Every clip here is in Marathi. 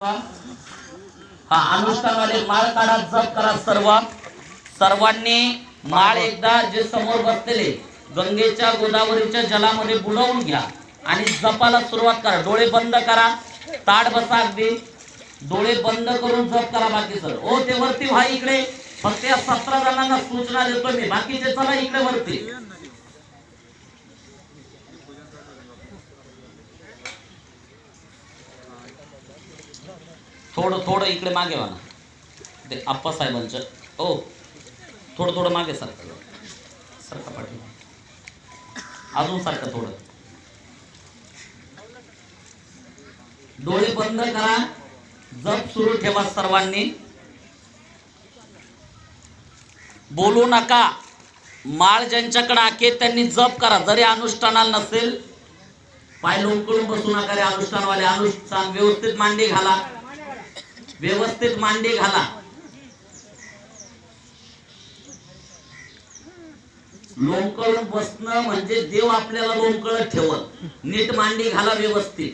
हा अनुष्ठानाने माळ काढा जप करा सर्व. सर्वांनी माळ एकदा जे समोर बसलेले गंगेच्या गोदावरीच्या जलामध्ये बुडवून घ्या आणि जपाला सुरुवात करा. डोळे बंद करा ताड बसा अगदी. डोळे बंद करून जप करा बाकी सर ओ ते वरती व्हा इकडे. फक्त या सतरा जणांना सूचना देतो मी. बाकीचे चला इकडे वरती. थोडं थोडं इकडे मागे व्हा ते आप्पा साहेबांचं. हो. थोडं थोडं मागे सारखं सारखं पाठी अजून सारखं थोडं. डोळे बंद करा. जप सुरू ठेवा सर्वांनी. बोलू नका. माळ ज्यांच्याकडे आखे त्यांनी जप करा. जरी अनुष्ठानाला नसेल पाय लोंबकळून बसू नका रे अनुष्ठानवाले. अनुष्ठान व्यवस्थित मांडी घाला. व्यवस्थित मांडी घाला. लोंबकळून बसणं म्हणजे देव आपल्याला लोंबकळत ठेवत. नीट मांडी घाला व्यवस्थित.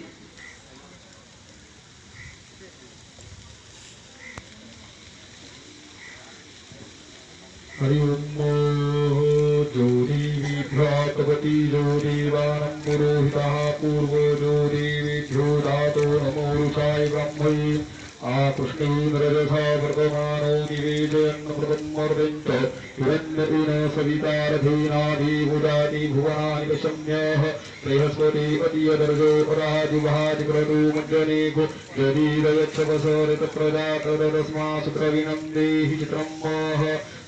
हरि जो देवानं पुरोहितः पूर्वो देवेभ्यो धातो नमो रुषाय ब्रह्मये। आकृष्णेन्द्रजसा वर्तमानो निवेदयन् मृतमर्दञ्च हिरण्यतेन सवितारथेनाधिभुजाति भुवनानि वशम्यः बृहस्पति अतीयदर्शो पराजिवहादिक्रतु मज्जनेको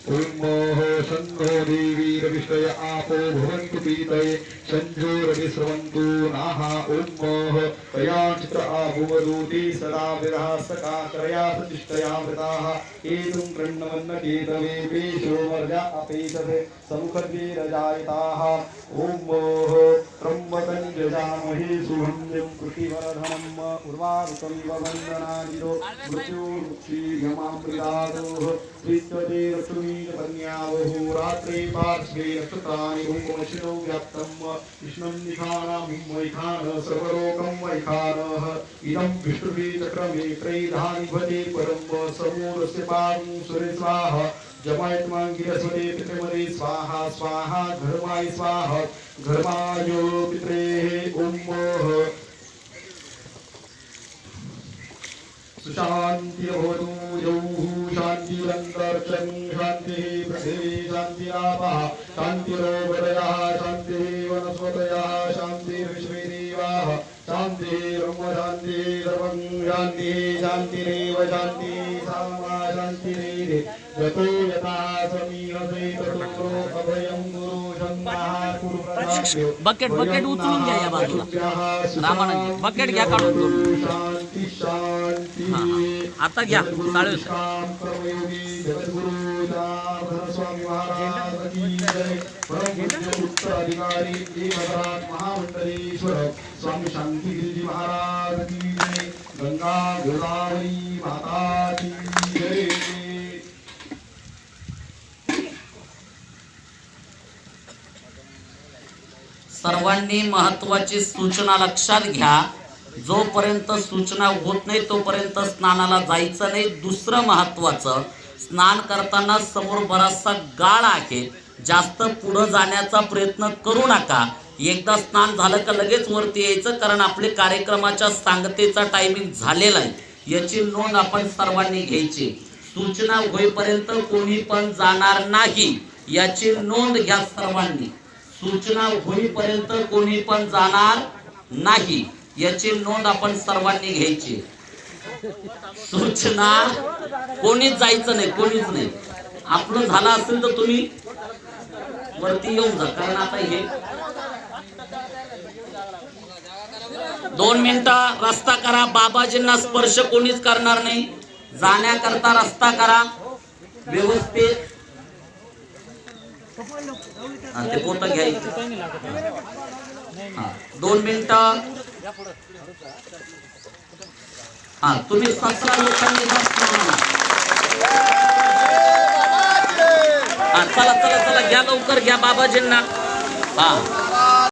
यदीरयच्छवसरितप्रजातदस्मा सुप्रविणं उन्मोह सन्नो देवीरविषय आपो भवन्तु पीतये सञ्जोरविस्रवन्तु नाः उन्मोह कयाञ्चित्र आभुवदूति सदा विरहासका त्रया प्रतिष्ठया वृताः एतुं कृण्णवन्न केतवे पेशो वर्जा अपेतते समुखद्वीरजायताः। ॐ मोह यजामहे सुगन्धिं कृतिवरधनम् उर्वारुकमिव वन्दनादिरो मृत्युमुक्षीयमामृतादोः विश्वते रश्मीकन्यावहो रात्रे पार्श्वे नक्षत्राणि कुङ्कुमशिरो व्याप्तं कृष्णं निखानां वैखान सर्वलोकं वैखानः इदं विष्णुवे त्रैधानि भजे परं समूरस्य पारं सुरे स्वाहा जमायत्माङ्गिरसुरे पितृमरे स्वाहा स्वाहा धर्माय स्वाहा पित्रे पित्रेः सुशांति भवतु यौः शान्तिरन्तर्चं शान्तिः पृथिवी शान्तिरापः शान्तिरोपदयः शान्तिः वनस्पतयः शान्तिर्विश्वेदेवाः शान्तिः ब्रह्मशान्तिः सर्वं शान्तिः शान्तिरेव शान्तिः सामा शान्तिरेः यतो यथा समीहसे ततो अभयं गुरु कुरु बकेट बकेट उचलून घ्या या बाजूला. रामानंद बकेट घ्या काढून दोन. शांती शांती आता घ्या साळवे जगद्गुरु महामंडलेश्वर स्वामी शांती गिरिजी महाराज की गंगा गोदावरी माता की सर्वांनी महत्वाची सूचना लक्षात घ्या. जोपर्यंत सूचना होत नाही तोपर्यंत स्नानाला जायचं नाही. दुसरं महत्त्वाचं स्नान करताना समोर बराचसा गाळ आहे. जास्त पुढं जाण्याचा प्रयत्न करू नका. एकदा स्नान झालं का लगेच वरती यायचं कारण आपले कार्यक्रमाच्या सांगतेचा टायमिंग झालेला आहे. याची नोंद आपण सर्वांनी घ्यायची. सूचना होईपर्यंत कोणी पण जाणार नाही. याची नोंद घ्या सर्वांनी. सूचना होईपर्यंत कोणी पण जाणार नाही. याची नोंद आपण सर्वांनी घ्यायची. सूचना कोणीच जायचं नाही कोणीच नाही. आपलं झालं असेल तर तुम्ही वरती येऊन जा कारण आता हे दोन मिनिटं रस्ता करा बाबाजींना स्पर्श कोणीच करणार नाही. जाण्याकरता रस्ता करा. व्यवस्थित हा, ते पोत घ्यायचं दोन मिनिटं. हां तुम्ही सतरा लोकांनी चला चला चला घ्या लवकर घ्या बाबाजींना. हां.